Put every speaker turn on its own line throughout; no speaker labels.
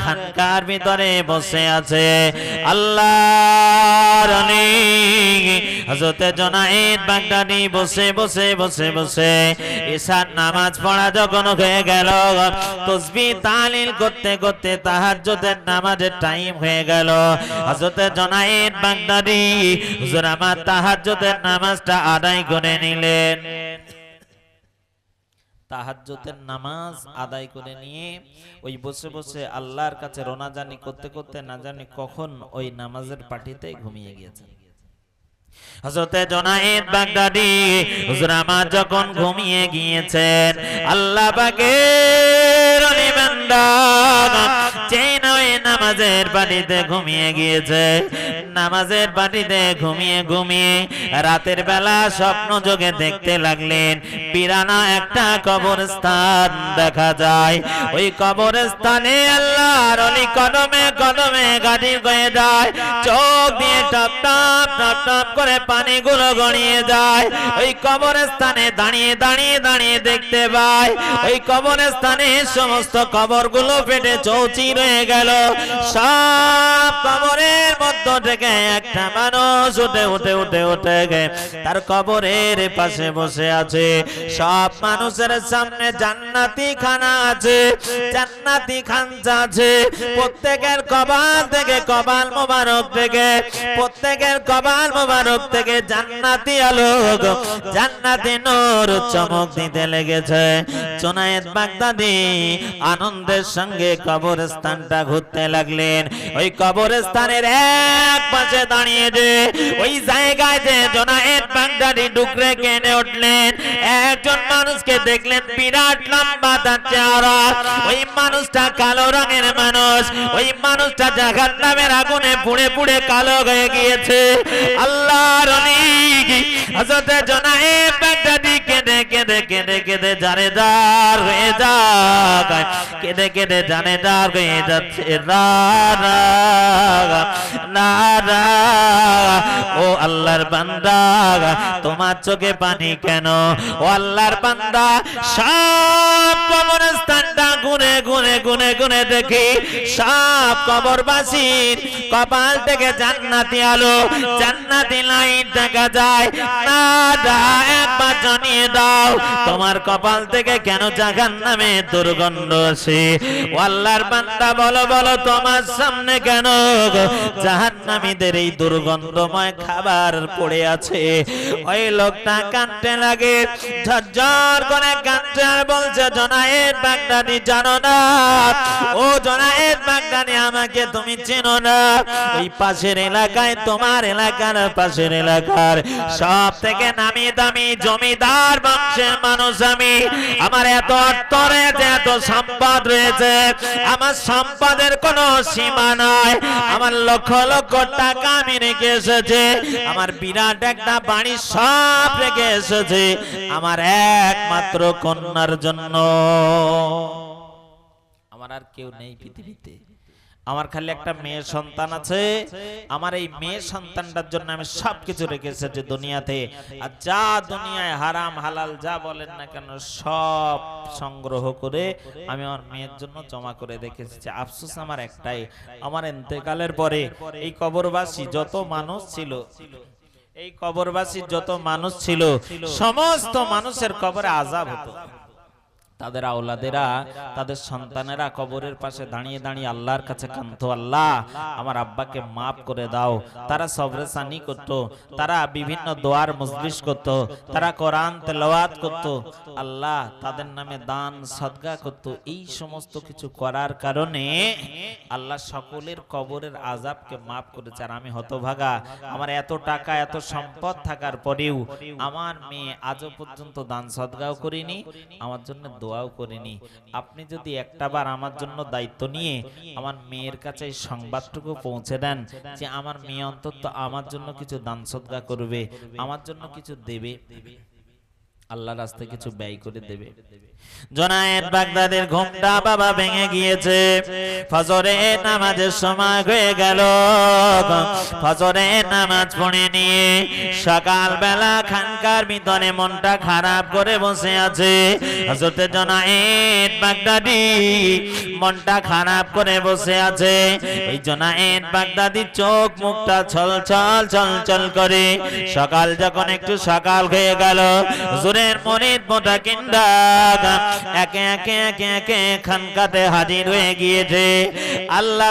খানকার ভিতরে বসে আছে। আল্লাহর হজরতে জোনায়েদ বাগদাদি বসে বসে বসে বসে। ঈশার নামাজ পড়া যখন হয়ে গেল, তসবি তালিল করতে করতে তাহাজ্জুদের নামাজের টাইম হয়ে গেল। হযরতে জনায়েদ বাগদাদি, হুজুর আমার তাহাজ্জুদের নামাজটা আদায় করে নিলেন। তাহাজ্জুদের নামাজ আদায় করে নিয়ে ওই বসে বসে আল্লাহর কাছে রোনাজানি করতে করতে না জানি কখন ওই নামাজের পাটিতে ঘুমিয়ে হুজুর আমার যখন ঘুমিয়ে গিয়েছেন, আল্লাহ অলি বান্দা নয় নামাজের বাড়িতে ঘুমিয়ে গিয়েছে। নামাজের বাড়িতে ঘুমিয়ে ঘুমিয়ে রাতের বেলা স্বপ্ন যোগে দেখতে লাগলেন। পিরানা একটা কবরস্থান দেখা যায়। ওই কবরস্থানে আল্লাহর অলি কদমে কদমে গাড়ি গয়ে যায়। চোখ দিয়ে টপ টপ টপ টপ করে পানিগুলো গড়িয়ে যায়। ওই কবরস্থানে দাঁড়িয়ে দাঁড়িয়ে দাঁড়িয়ে দেখতে পায় ওই কবরস্থানে সমস্ত কবরগুলো ফেটে চৌচি রয়ে গেল। সব কবরের থেকে একটা মানুষ উঠে উঠে উঠে উঠে গে তার কবরের পাশে বসে আছে। সব মানুষের সামনে জান্নাতি খানা আছে, জান্নাতি আছে। প্রত্যেকের কপাল থেকে কপাল মোবারক থেকে, প্রত্যেকের কপাল মোবারক থেকে জান্নাতি আলোক, জান্নাতি চমক দিতে লেগেছে। চোনায়েত বাগদাদি আনন্দের সঙ্গে কবরস্থানটা ঘুরতে লাগলেন। ওই কবরস্থানের এক পাশে দাঁড়িয়ে যে ওই জায়গায় যে জোনায়েত বাগদাদি ডুকরে কেনে উঠলেন, একজন মানুষকে দেখলেন বিরাট লম্বা তার চেহারা। ওই মানুষটা কালো রঙের মানুষ, ওই মানুষটা জাগার নামের আগুনে পুড়ে পুড়ে কালো হয়ে গিয়েছে। আল্লাহর অনেক জনায়েব বাগদাদি কেঁদে কেঁদে কেঁদে কেঁদে জানে দার হয়ে যা কেঁদে কেঁদে জানে দার হয়ে যাচ্ছে না ও আল্লাহর বান্দা, তোমার চোখে পানি কেন? ও আল্লাহর বান্দা সব কবরস্থানটা ঘুরে ঘুরে ঘুরে ঘুরে দেখি। সব কবরবাসীর কপাল থেকে জান্নাতি আলো, জান্নাতি লাইট দেখা যায়। না একবার জানিয়ে দাও, তোমার কপাল থেকে কেন জাগান নামে দুর্গন্ধ আসে? ও আল্লাহর বান্দা বলো বলো, তোমার সামনে কেন জাহান্নামীদের এই দুর্গন্ধময় খাবার পড়ে আছে। ওই লোকটা কাঁদতে লাগে, ঝরঝর করে কাঁদতে আর বলছে, জনায়েদ বাগদাদি জানো না? ও জনায়েদ বাগদাদি আমাকে তুমি চেনো না। ওই পাশের এলাকায় তোমার এলাকার পাশের এলাকার সব থেকে নামি দামি জমিদার বংশের মানুষ আমি। আমার এত অর্থ রয়েছে এত সম্পদ রয়েছে, আমার সম্পদের কোনো সীমা নাই। আমার লক্ষ লক্ষ টাকা আমি রেখে এসেছে। আমার বিরাট একটা বাড়ি সব রেখে এসেছে। আমার একমাত্র কন্যার জন্য। আমার আর কেউ নেই পৃথিবীতে। আমার খালি একটা মেয়ে সন্তান আছে। আমার এই মেয়ে সন্তানটার জন্য আমি সবকিছু রেখে এসেছি দুনিয়াতে। আর যা দুনিয়ায় হারাম, হালাল, যা বলেন না কেন, সব সংগ্রহ করে আমি আমার মেয়ের জন্য জমা করে রেখেছি আফসোস আমার একটাই। আমার ইন্তেকালের পরে এই কবরবাসী যত মানুষ ছিল, এই কবরবাসী যত মানুষ ছিল, সমস্ত মানুষের কবরে আজাব হতো। তাদের আওলাদেরা, তাদের সন্তানেরা কবরের পাশে দাঁড়িয়ে দাঁড়িয়ে আল্লাহর কাছে কান্ত আল্লাহ, আমার আব্বাকে মাফ করে দাও। তারা সবরে সানি করত, তারা বিভিন্ন দোয়ার মজলিস করত, তারা কোরআন তেলাওয়াত করত। আল্লাহ তাদের নামে দান, সদগা করত। এই সমস্ত কিছু করার কারণে আল্লাহ সকলের কবরের আজাবকে মাফ করেছে। আর আমি হতভাগা, আমার এত টাকা, এত সম্পদ থাকার পরেও আমার মেয়ে আজও পর্যন্ত দান, সদগাও করিনি। আমার জন্য দোয়াও করিনি। আপনি যদি একটাবার আমার জন্য দায়িত্ব নিয়ে আমার মেয়ের কাছে এই সংবাদটুকু পৌঁছে দেন যে আমার মেয়ে অন্তত আমার জন্য কিছু দান সদ্গা করবে, আমার জন্য কিছু দেবে, আল্লাহর রাস্তায় কিছু ব্যয় করে দেবে। জনায়েদ বাগদাদের ঘুমটা বাবা ভেঙে গিয়েছে। ফজরে নামাজের সময় হয়ে গেল। ফজরে নামাজ পড়ে নিয়ে সকাল বেলা খানকার ভিতরে মনটা খারাপ করে বসে আছে। হযরতে জনায়েদ বাগদাদি মনটা খারাপ করে বসে আছে। এই জনায়েদ বাগদাদি চোখ মুখটা ছল ছল ছল ছল করে। সকাল যখন একটু সকাল হয়ে গেল, হুজুরের মরিদ মোটা কিন্ডা একে একে একে একে খানকাতে হাজির হয়ে গিয়েছে। আল্লাহ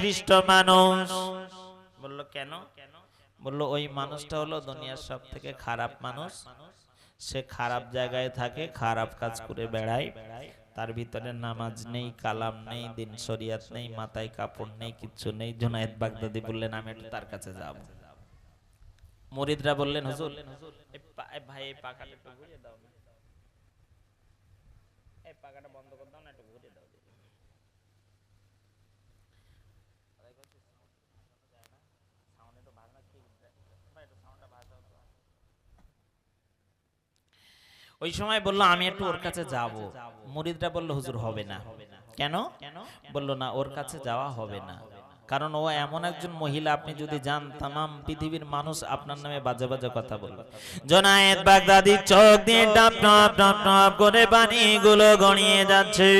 মানুষ। বলল, কেন? বলল, ওই মানুষটা হলো দুনিয়ার সব থেকে খারাপ মানুষ। সে খারাপ জায়গায় থাকে, খারাপ কাজ করে বেড়ায়। তার ভিতরে নামাজ নেই, কালাম নেই, দিন শরিয়াত নেই, মাথায় কাপড় নেই, কিচ্ছু নেই। জুনায়েদ বাগদাদি বললেন, আমি একটু তার কাছে যাব। মুরিদরা বললেন, হুজুর ভাই পাখাটা একটু ঘুরিয়ে দাও এই পাখাটা বন্ধ করে দাও না ওই সময় বলল, আমি একটু ওর কাছে যাব। মুরিদরা বলল, হুজুর, হবে না। কেন? বলল, না, ওর কাছে যাওয়া হবে না। কারণ ও এমন একজন মহিলা, আপনি যদি যান তাম পৃথিবীর মানুষ আপনার নামে বাজে বাজে কথা বলবে। জনায়েদ বাগদাদি চোখ দিয়ে টাপ টাপ টাপ টাপ করে পানিগুলো গড়িয়ে যাচ্ছে।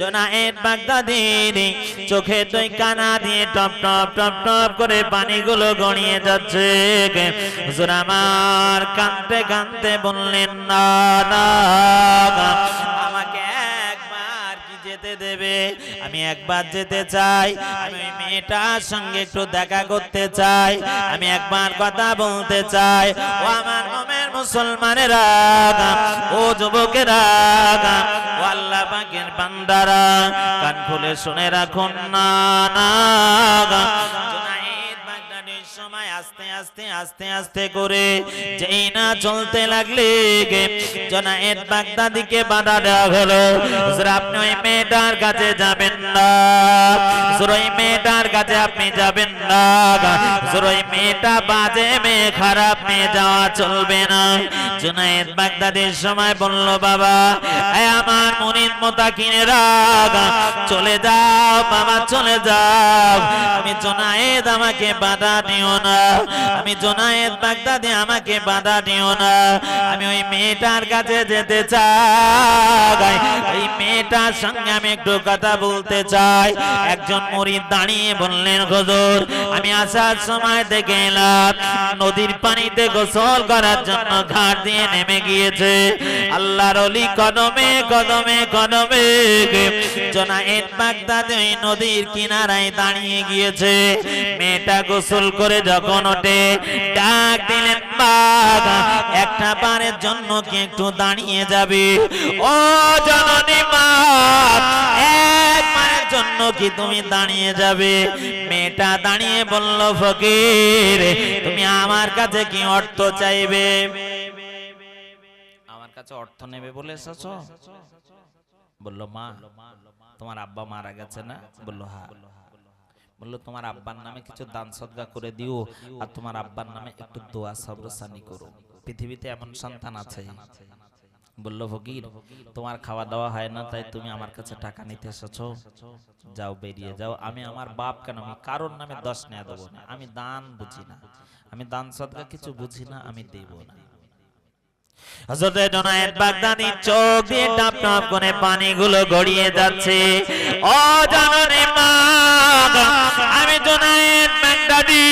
জনায়েদ বাগদাদির চোখে দুই কানা দিয়ে টপ টপ টপ টপ করে পানিগুলো গড়িয়ে যাচ্ছে। জোরামার কানতে কানতে বললেন না, আমাকে দেবে আমি একবার যেতে চাই, আমি ওই মেয়েটার সঙ্গে একটু দেখা করতে চাই, আমি একবার কথা বলতে চাই। ও আমার মমের মুসলমানেরা, ও যুবকেরা, ও আল্লাহ পাকের বান্দারা, কান খুলে শুনে রাখুন, না না আস্তে আস্তে আস্তে আস্তে করে। যেই না চলতে লাগলে গে, জনায়েদ বাগদাদিকে বাধা দেওয়া হলো। আপনি ওই মেয়েটার কাছে যাবেন না। ওই মেয়েটার কাছে আপনি যাবেন না। ওই মেয়েটা বাজে মেয়ে, খারাপ মেয়ে, যাওয়া চলবে না। জুনায়েদ বাগদাদির সময় বলল, বাবা আমার মনির মোতা কিনে রাগ চলে যাও, বাবা, চলে যাও। আমি জোনায়েদ আমাকে বাধা দিও না। আমি জোনায়েদ বাগদাদি, আমাকে বাধা দিও না। আমি ওই মেয়েটার কাছে যেতে চাই। ওই মেয়েটার সঙ্গে আমি একটু কথা বলতে চাই। একজন মরিদ দাঁড়িয়ে বললেন, হুজুর, আমি আসার সময় দেখে এলাম, নদীর পানিতে গোসল করার জন্য ঘাট দিয়ে নেমে গিয়েছে। আল্লাহর অলি কদমে কদমে কদমে জনায়েদ বাগদাদি ওই নদীর কিনারায় দাঁড়িয়ে গিয়েছে। মেয়েটা গোসল করে যখন ওঠে ডাক দিলেন বাঘ একটা বারের জন্য কি একটু দাঁড়িয়ে যাবে? ও জননী মা জন্য কি তুমি দাঁড়িয়ে যাবে? মেয়েটা দাঁড়িয়ে বলল, ফকির, তুমি আমার কাছে কি অর্থ চাইবে? আমার কাছে অর্থ নেবে বলে এসেছ? বলল, মা, তোমার আব্বা মারা গেছে না? বলল হ্যাঁ। বলল, তোমার আব্বার নামে কিছু দান সদগা করে দিও আর তোমার আব্বার নামে একটু দোয়া, সব্রসানি করো। পৃথিবীতে এমন সন্তান আছে। বলল, ফকির, তোমার খাওয়া দাওয়া হয় না, তাই তুমি আমার কাছে টাকা নিতে এসেছ। যাও, বেরিয়ে যাও। আমি আমার বাপ কেন? আমি কারোর নামে দশ নেয়া দেবো না। আমি দান বুঝি না। আমি দান সদগা কিছু বুঝি না, আমি দেব না। হযরতে জনায়েত বাগদানি চোখ দিয়ে টাপ টাপ করে পানিগুলো গড়িয়ে যাচ্ছে। ও মা আমি জনায়েত বাগদাদি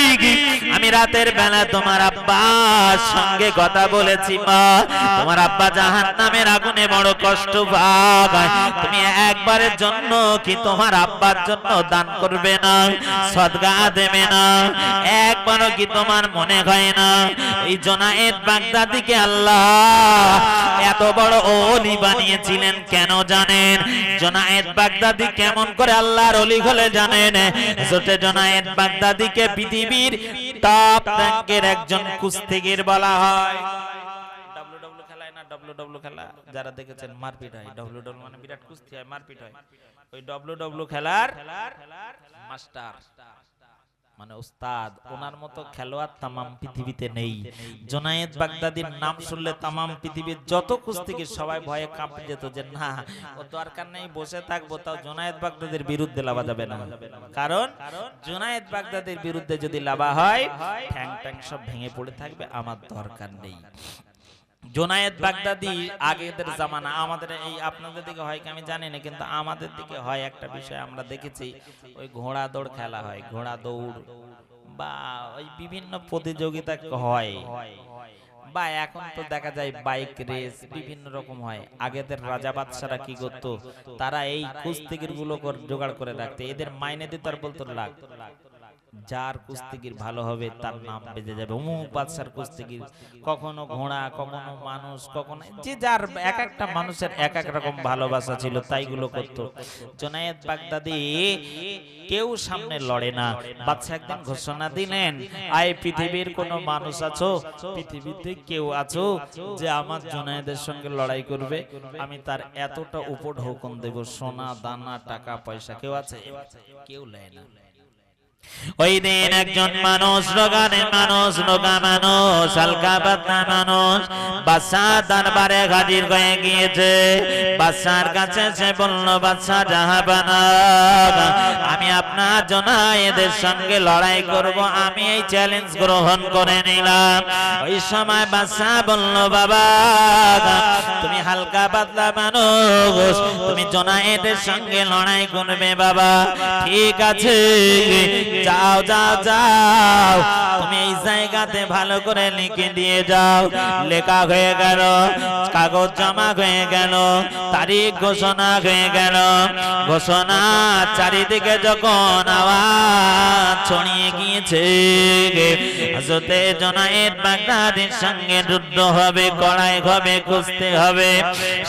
আমি রাতের বেলা তোমার আব্বার সঙ্গে কথা বলেছি, মা। তোমার আব্বা জাহান নামের আগুনে বড় কষ্ট পায়। তুমি একবারের জন্য কি তোমার আব্বার জন্য দান করবে না? সদগা দেবে না? একবারও কি তোমার মনে হয় না? এই জোনায়েদ বাগদাদিকে আল্লাহ এত বড় ওলি বানিয়েছিলেন কেন জানেন? জোনায়েদ বাগদাদি কেমন করে আল্লাহর ওলি হলে জানেন? হযরতে জোনায়েদ বাগদাদিকে পৃথিবীর টপ ব্যাংকের একজন কুস্তিগির বলা হয়। ডাব্লিউডাব্লিউ খেলায় না ডাব্লিউডাব্লিউ খেলা? যারা দেখেছেন মারপিট হয় ডাব্লিউডাব্লিউ মানে বিরাট কুস্তি হয় মারপিট হয়। ওই ডাব্লিউডাব্লিউ খেলার মাস্টার। মানে উস্তাদ ওনার মতো খেলোয়াড় তামাম পৃথিবীতে নেই। জোনায়েদ বাগদাদির নাম শুনলে তামাম পৃথিবীর যত কুস্তিগির সবাই ভয়ে কাঁপে যেত যে না ও দরকার নেই বসে থাকব তাও জোনায়েদ বাগদাদের বিরুদ্ধে লাভা যাবে না। কারণ জোনায়েদ বাগদাদের বিরুদ্ধে যদি লাভা হয় ঠ্যাং ট্যাং সব ভেঙে পড়ে থাকবে আমার দরকার নেই। জোনায়েদ বাগদাদি আগেদের জামানা। আমাদের এই আপনাদের দিকে হয় কি আমি জানি না কিন্তু আমাদের দিকে হয় একটা বিষয় আমরা দেখেছি। ওই ঘোড়া দৌড় খেলা হয় ঘোড়া দৌড়। বা ওই বিভিন্ন প্রতিযোগিতা হয়। বা এখন তো দেখা যায় বাইক রেস বিভিন্ন রকম হয়। আগেদের রাজা বাদশারা কি করতো? তারা এই কুস্তিগিরগুলো জোগাড় করে রাখতে। এদের মাইনে দিত আর বলতো লাখ যার কুস্তিগির ভালো হবে তার নাম বেজে যাবে। অমুক বাদশার কুস্তিগির কখনো ঘোড়া কখনো মানুষ কখনো যে যার এক একটা মানুষের এক এক রকম ভালোবাসা ছিল তাইগুলো করতো। জোনায়েদ বাগদাদি কেউ সামনে লড়ে না। বাদশা একদিন ঘোষণা দিলেন আয় পৃথিবীর কোনো মানুষ আছো? পৃথিবীতে কেউ আছো যে আমার জোনায়েদের সঙ্গে লড়াই করবে? আমি তার এতটা উপর হুকুম দেব সোনা দানা টাকা পয়সা কেউ আছে? কেউ নেয় না ওই দিন একজন মানুষ রোগানের মানুষ, রোগা মানুষ, হালকা পাতলা মানুষ বাদশা দরবারে হাজির হয়ে গিয়েছে। বাদশার কাছে সে বলল বাদশা জাহাবানা আমি আপনার জন্য এদের সঙ্গে লড়াই করব। আমি এই চ্যালেঞ্জ গ্রহণ করে নিলাম। ওই সময় বাদশা বলল, বাবা, তুমি হালকা পাতলা মানুষ, তুমি জোনায়েদের সঙ্গে লড়াই করবে বাবা। ঠিক আছে যাও যাও যাও। তুমি এই জায়গাতে ভালো করে লিখে দিয়ে যাও। লেখা হয়ে গেল, কাগজ জমা হয়ে গেল, তারিখ ঘোষণা হয়ে গেল। ঘোষণা চারিদিকে যখন আওয়াজ ছড়িয়ে গিয়েছে হজরতে জনায়েদ বাগদাদের সঙ্গে যুদ্ধ হবে, কড়াই হবে কুস্তি হবে।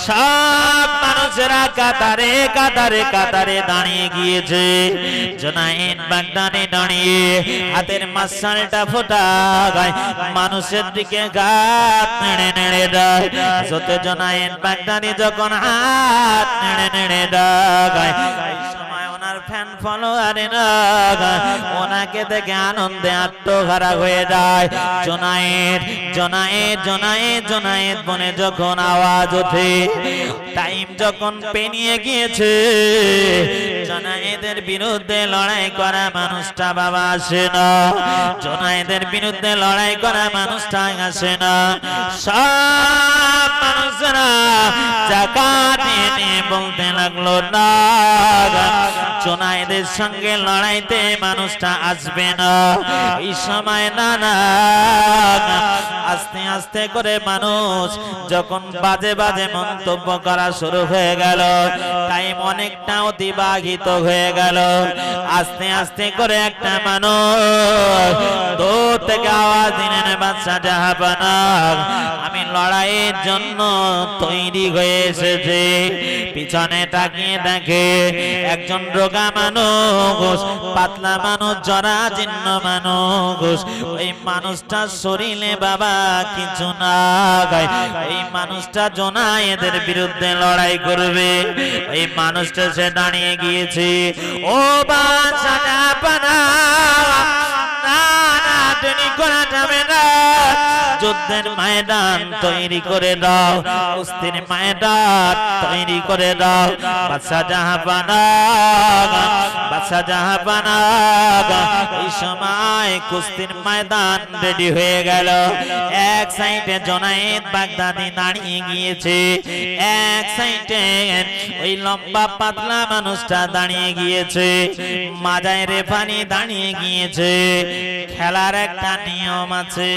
সব মানুষেরা কাতারে কাতারে কাতারে দাঁড়িয়ে গিয়েছে। জনায়েদ বাগদানে দাঁড়িয়ে হাতের মাসালটা ফোটা মানুষের দিকে গাত নেড়ে নেড়ে দেয়। যত জনায়েন বাগদানি যখন হাত নেড়ে নেড়ে দেয়। ওনার ফ্যান ফলোয়ারে না ওনাকে দেখে আনন্দে আত্মহারা হয়ে যায়। জোনায়েদ জোনায়েদ জোনায়েদ জোনায়েদ বনে যখন আওয়াজ ওঠে, টাইম যখন পেনিয়ে গিয়েছে, জোনায়েদের বিরুদ্ধে লড়াই করা মানুষটা বাবা আসে না। জোনায়েদের বিরুদ্ধে লড়াই করা মানুষটা আসে না। সব মানুষরা জাকাত নিয়ে বলতে লাগল, না জোনায়েদের সঙ্গে লড়াইতে মানুষটা আসবে না। এই সময় না না, আস্তে আস্তে করে মানুষ যখন বাজে বাজে মন্তব্য করা শুরু হয়ে গেল টাইম অনেকটা অতিবাহিত হয়ে গেল। আস্তে আস্তে করে একটা মানুষ দূর থেকে আওয়াজ দিলেন বাচ্চা জাহাপানা আমি লড়াইয়ের জন্য তৈরি হয়ে এসেছি। পিছনে তাকিয়ে দেখে একজন রোগা মানুষ, পাতলা মানুষ, জরা জীর্ণ মানুষ। ওই মানুষটা শরীরে বাবা কিছু না গায়। এই মানুষটা জোনা এদের বিরুদ্ধে লড়াই করবে। এই মানুষটা সে দাঁড়িয়ে গিয়েছে। ও বা পানা না করা যাবে না যুদ্ধের ময়দান তৈরি করে দাও, কুস্তির ময়দান তৈরি করে দাও। বাদশা জাহাপানা বাদশা জাহাপানা, এই সময় কুস্তির ময়দান রেডি হয়ে গেল। এক সাইডে জনায়েদ বাগদাদি দাঁড়িয়ে গিয়েছে, এক সাইডে ওই লম্বা পাতলা মানুষটা দাঁড়িয়ে গিয়েছে, মাজায় রেফানি দাঁড়িয়ে গিয়েছে। খেলার এক একটা নিয়ম আছে।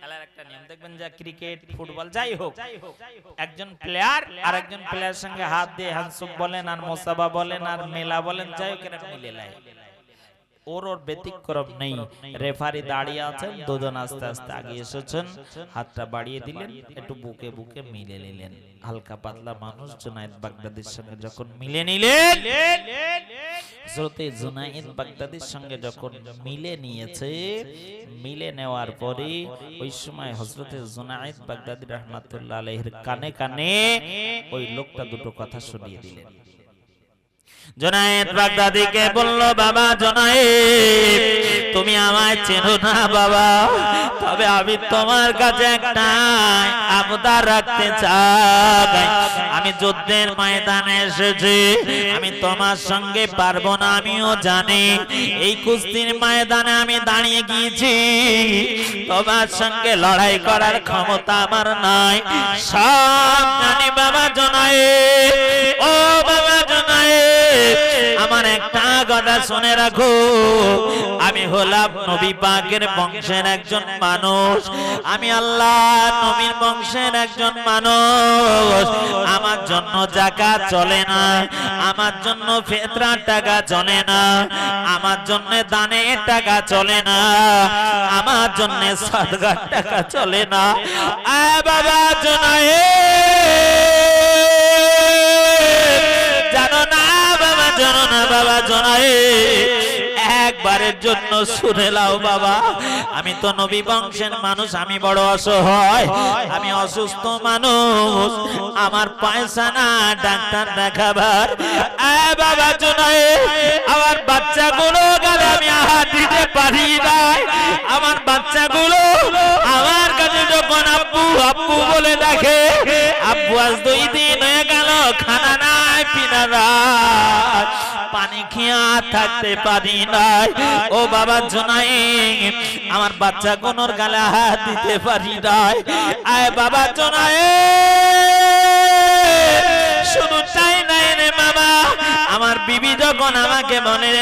খেলার একটা নিয়ম। দেখবেন যা ক্রিকেট ফুটবল যাই হোক একজন প্লেয়ার আর একজন প্লেয়ার সঙ্গে হাত দিয়ে হানসুক বলেন আর মোসাবা বলেন আর মেলা বলেন যাই হোক এরা মিলে ওর ওর ব্যতিক্রম নেই। রেফারি দাঁড়িয়ে আছেন দুজন আস্তে আস্তে আগে এসেছেন। হাতটা বাড়িয়ে দিলেন একটু বুকে বুকে মিলে নিলেন। হালকা পাতলা মানুষ জুনায়েদ বাগদাদির সঙ্গে যখন মিলে নিলেন হযরতে জুনায়েদ বাগদাদির সঙ্গে যখন মিলে নিয়েছে মিলে নেওয়ার পরে ওই সময় হযরতে জুনায়েদ বাগদাদি রাহমাতুল্লাহ আলাইহির কানে কানে ওই লোকটা দুটো কথা শুনিয়ে দিলেন। জোনায়েদ বাগদাদিকে বলল বাবা জোনায়েদ তুমি আমায় চেনো না বাবা। তবে আমি তোমার কাছে একটা আবদার রাখতে চাই। আমি যুদ্ধের ময়দানে এসেছি। আমি তোমার সঙ্গে পারব না আমিও জানি। এই কুস্তির ময়দানে আমি দাঁড়িয়ে গিয়েছি। তোমার সঙ্গে লড়াই করার ক্ষমতা আমার নাই। সব জানি বাবা জোনায়েদ। ও বাবা জোনায়েদ। আমার একটা কথা শুনে রাখো। আমি হলাম নবী পাকের বংশের একজন মানুষ। আমি আল্লাহ নবীর বংশের একজন মানুষ। আমার জন্য চলে না। আমার জন্য ফেতরার টাকা চলে না। আমার জন্য দানের টাকা চলে না। আমার জন্য সদগার টাকা চলে না। বাবা জানো না? বাবা জানো বাবা জনায়ে, একবারের জন্য শুনে লাও বাবা। আমি তো নবী বংশের মানুষ, আমি বড় অসহায়, আমি অসুস্থ মানুষ, আমার পয়সা না, ডাক্তার দেখাবার। বাবা জনায়ে, আমার বাচ্চাগুলো গেলে আমি হাত দিতে পারি না আমার বাচ্চাগুলো আমার কাছে যখন আব্বু আব্বু বলে ডাকে আব্বু আজ দুই দিন গেল, খানা নাই, পিনা নাই। পানি খেয়া থাকতে পারি নাই। ও বাবা জোনাই আমার বাচ্চা কোনোর গালে হাত দিতে পারি নাই। আয় বাবা জোনাই শুধু চাই নাই রে মামা আমার বিবি যখন আমাকে বলে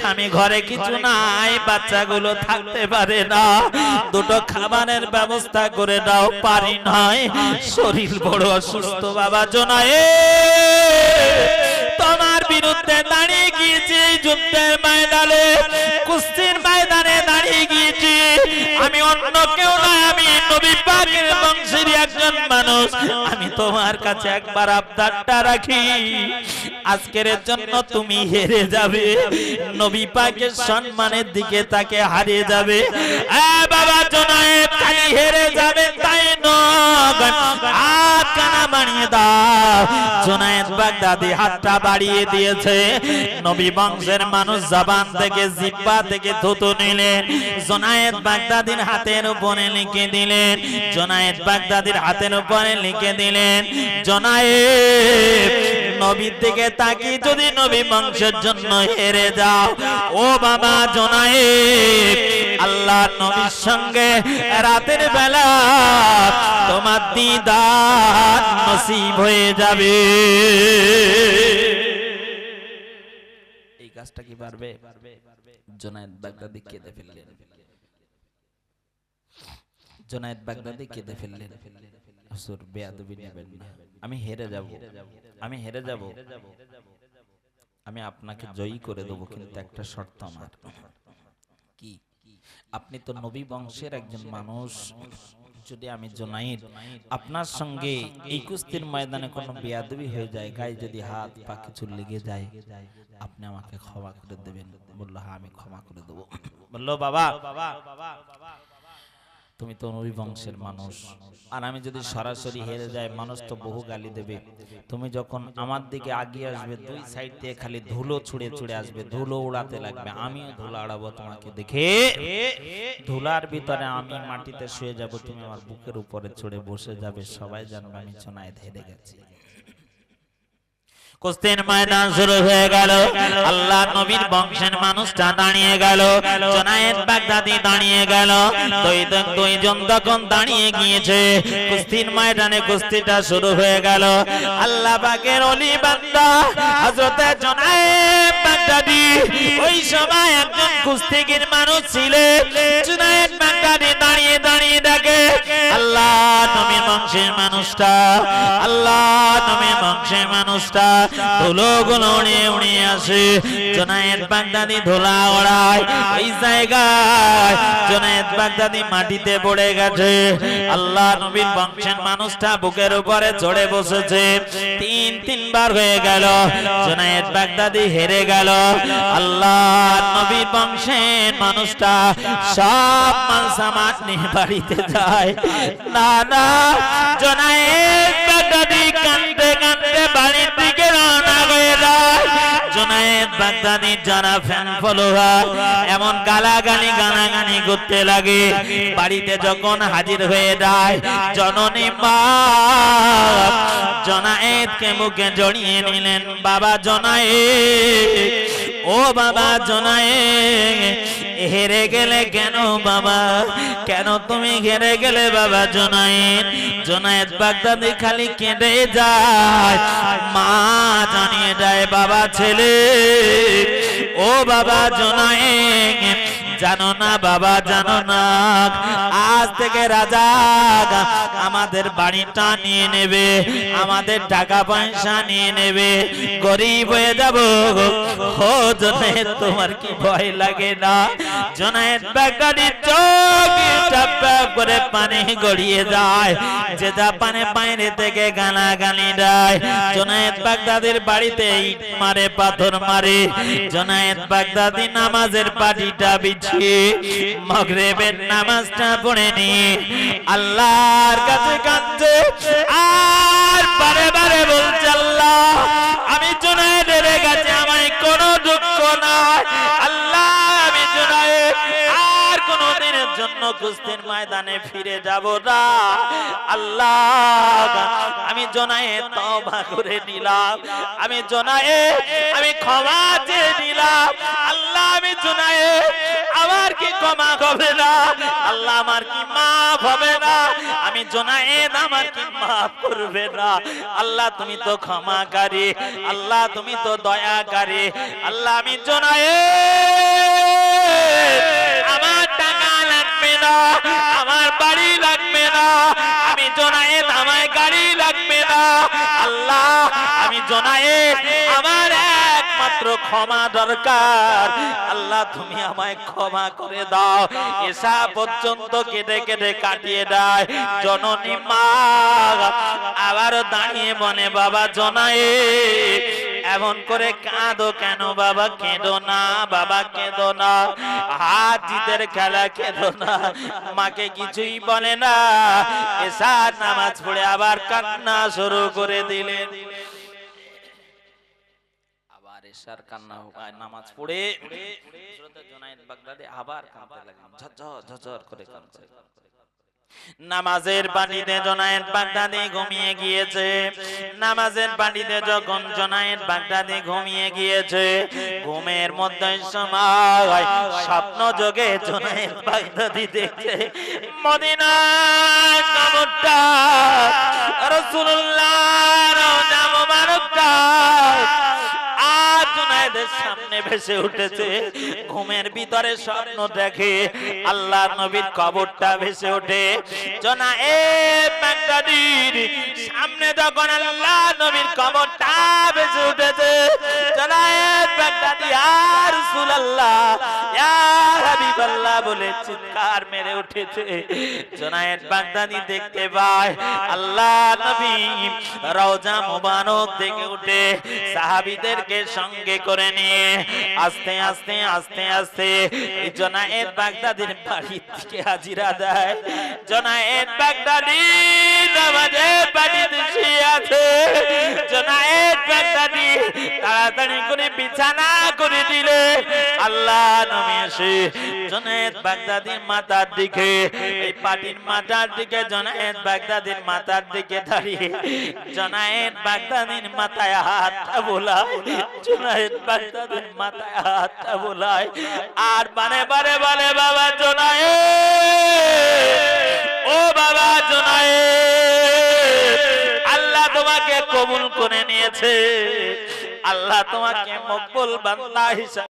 স্বামী ঘরে কিছু নাই বাচ্চাগুলো থাকতে পারে না। দুটো খাবারের ব্যবস্থা করে দাও পারি নয় শরীর বড় অসুস্থ বাবা জোনায়ে তোমার বিরুদ্ধে দাঁড়িয়ে গিয়েছি যুদ্ধের ময়দানে। কুস্তির ময়দানে দাঁড়িয়ে গিয়েছি আমি অন্য কেউ না, আমি নবী পাকের বংশের একজন মানুষ। আমি তোমার কাছে একবার আবদারটা রাখি। আজকের জন্য তুমি হেরে যাবে। নবী পাকের সম্মানের দিকে তাকে হারিয়ে যাবে। বাবা জনায়েত খালি হেরে যাবে তাই নয়। কানা দাও। জোনায়েদ বাগদাদি হাতটা বাড়িয়ে দিয়েছে। নবী বংশের মানুষ জবান থেকে জিব্বা থেকে থুতু নিলেন। জোনায়েদ বাগদাদির হাতের উপরে লিখে দিলেন। জোনায়েদ বাগদাদির হাতের উপরে লিখে দিলেন, জোনায়েদ, নবীর দিকে তাকিয়ে যদি নবী বংশের জন্য হেরে যাও, ও বাবা জোনায়েব আল্লাহ নবীর সঙ্গে রাতের বেলা তোমার দিদার নসিব হয়ে যাবে। এই কাজটা কি পারবে? জোনায়েদ বাগদাদি কেঁদে ফেললেন। জোনায়েদ বাগদাদি কেঁদে ফেললেন। হুজুর, বেয়াদবি নেবেন না। আমি হেরে যাব। আমি হেরে যাব। আমি আপনাকে জয়ী করে দেবো, কিন্তু একটা শর্ত আমার। কি? আপনি তো নবী বংশের একজন মানুষ। যদি আমি জোনাইদ, আপনার সঙ্গে এই কুস্তির ময়দানে কোনো বেয়াদবি হয়ে যায়, গায়ে যদি হাত পা কিছু লেগে যায়, আপনি আমাকে ক্ষমা করে দেবেন। বলল হ্যাঁ আমি ক্ষমা করে দেবো। বলল, বাবা তুমি তো নবী বংশের মানুষ। আর আমি যদি সরাসরি হেরে যাই, মানুষ তো বহু গালি দেবে। তুমি যখন আমার দিকে আগিয়ে আসবে, দুই সাইড দিয়ে খালি ধুলো ছুঁড়ে ছুঁড়ে আসবে, ধুলো উড়াতে লাগবে। আমিও ধুলো আড়াবো তোমাকে দেখে। ধুলার ভিতরে আমি মাটিতে শুয়ে যাব, তুমি আমার বুকের উপরে চড়ে বসে যাবে। সবাই জানবে আমি চোনায় হেরে গেছি। কুস্তির ময়দান শুরু হয়ে গেল। আল্লাহ নবীর বংশের মানুষটা দাঁড়িয়ে গেল। জনায়েত বাগদাদি দাঁড়িয়ে গেল। দুই দুইজন তখন দাঁড়িয়ে গিয়েছে। কুস্তির ময়দানে কুস্তিটা শুরু হয়ে গেল। আল্লাহ পাকের অলি বান্দা, হযরতে জোনায়েদ বাগদাদি, ওই সময় একজন কুস্তিগির মানুষ ছিলেন জুনায়েদ বাগদাদি দাঁড়িয়ে দাঁড়িয়ে আল্লাহ নবীর বংশের মানুষটা, আল্লাহ নবীর বংশের মানুষটা, ধুলোগুলো উড়িয়ে উড়িয়ে আসে। বাগদাদি ধুলা ওড়ায় জায়গায় বাগদাদি মাটিতে পড়ে গেছে। আল্লাহ নবীর বংশের মানুষটা বুকের উপরে চড়ে বসেছে। তিন, তিনবার হয়ে গেল, জুনায়েদ বাগদাদি হেরে গেল। আল্লাহ নবীর বংশের মানুষটা সব মাল সামান নিয়ে বাড়িতে যায়। না না জুনায়েদ কান্দে কান্দতে বাড়ির দিকে রওনা হয়ে যায়। জুনায়েদ বাগদাদি যারা ফ্যান ফলোয়ার এমন গালাগালি, গানাগানি করতে লাগে। বাড়িতে যখন হাজির হয়ে যায়, জননী মা, জনায়েদকে মুখে জড়িয়ে নিলেন, বাবা ও বাবা জনায়েদ, হেরে গেলে কেন বাবা? কেন তুমি হেরে গেলে বাবা জনায়েদ? জনায়েদ বাগদাদি খালি কেঁদে যায়, মা জানিয়ে যায় বাবা ছেলে ও বাবা জনায়েদ জানো না বাবা জানো না আজ থেকে রাজা, আমাদের বাড়িটা নিয়ে নেবে, আমাদের টাকা পয়সা নিয়ে নেবে। গরিব হয়ে যাব তোমার কি ভয় লাগে না? জনায়েদ বাগানি করে পানি গড়িয়ে যায়। যে যা পানে বাইরে থেকে গানা গালি দেয়। জনায়েদ, বাগদাদের বাড়িতে ইট মারে, পাথর মারে। জনায়েদ, বাগদাদি, নামাজের পাটিটা বিছিয়ে মগরেবের নামাজটা পড়ে নিয়ে আল্লাহর কাছে কাঁদছে। আর বারে বারে বলছে আল্লাহ কুস্তির ময়দানে ফিরে যাব না। আল্লাহ, আমি জনায়ে তওবা করে নিলাম। আমি জনায়ে, আমি ক্ষমা চেয়ে নিলাম। আল্লাহ, আমি জনায়ে, আমার কি ক্ষমা হবে না? আল্লাহ, আমার কি মাফ হবে না? আমি জনায়েদ আমার কি মাফ করবে না? আল্লাহ, তুমি তো ক্ষমাকারী। আল্লাহ, তুমি তো দয়াকারী। আল্লাহ, আমি জনায়েদ না আমার বাড়ি লাগবে না। আমি জনায়েদ, আমার গাড়ি লাগবে না। আল্লাহ, আমি জনায়েদ, আমার একমাত্র ক্ষমা দরকার। আল্লাহ, তুমি আমায় ক্ষমা করে দাও। এসা পর্যন্ত কেটে কেটে কাটিয়ে দেয় জননী মা। আবার দাঁড়িয়ে বনে, বাবা জনায়ে এমন করে কাঁদো কেন? বাবা কেঁদো না, বাবা কেঁদো না। হাত জিতের খেলা কেঁদো না। মাকে কিছুই বলে না। এসার নামাজ পড়ে আবার কান্না শুরু করে দিলেন। আবার নামাজ নামাজের পানিতে জনায়েত বাগদাদি ঘুমিয়ে গিয়েছে। নামাজের পানিতে যখন জনায়েত বাগদাদি ঘুমিয়ে গিয়েছে ঘুমের মধ্যে সময় স্বপ্ন যোগে জনায়েত বাগদাদি দেখছে মদিনা কবরটা রাসূলুল্লাহ রওজা মুবারকটা আজ সামনে ভেসে উঠেছে। ঘুমের ভিতরে স্বপ্ন দেখে আল্লাহ নবীর কবরটা ভেসে ওঠে। জনায়েদ সামনে যখন আল্লাহ নবীর কবরটা ভেসে উঠেছে জনায়েদ বাগদাদি আর ইয়া বলে চিৎকার মেরে উঠেছে। জনায়েদ বাগদাদি দেখতে পায় আল্লাহ নবী রওজা মুবারক দেখে উঠে। সাহাবীদেরকে সঙ্গে করে নিয়ে আস্তে আস্তে আস্তে আস্তে জনায়েত বাগদাদির বাড়ির দিকে হাজিরা দেয়। জনায়েত বাগদাদি নামাজের বাড়িতে আছে। জনায়েত বাগদাদি তাড়াতাড়ি করে বিছানা করে দিলে আল্লাহ নবী এসে জনায়েদ বাগদাদির মাথার দিকে, এই পাটির মাথার দিকে, জনায়েদ বাগদাদির মাথার দিকে দাঁড়িয়ে জনায়েদ বাগদাদির মাথায় হাতটা বোলায়, জনায়েদ বাগদাদির মাথায় হাতটা বোলায়। আর বারে বারে বলে, বাবা জনায়েদ, ও বাবা আল্লাহ তোমাকে কবুল করে নিয়েছে। আল্লাহ তোমাকে মকবুল বান্দা হিসাবে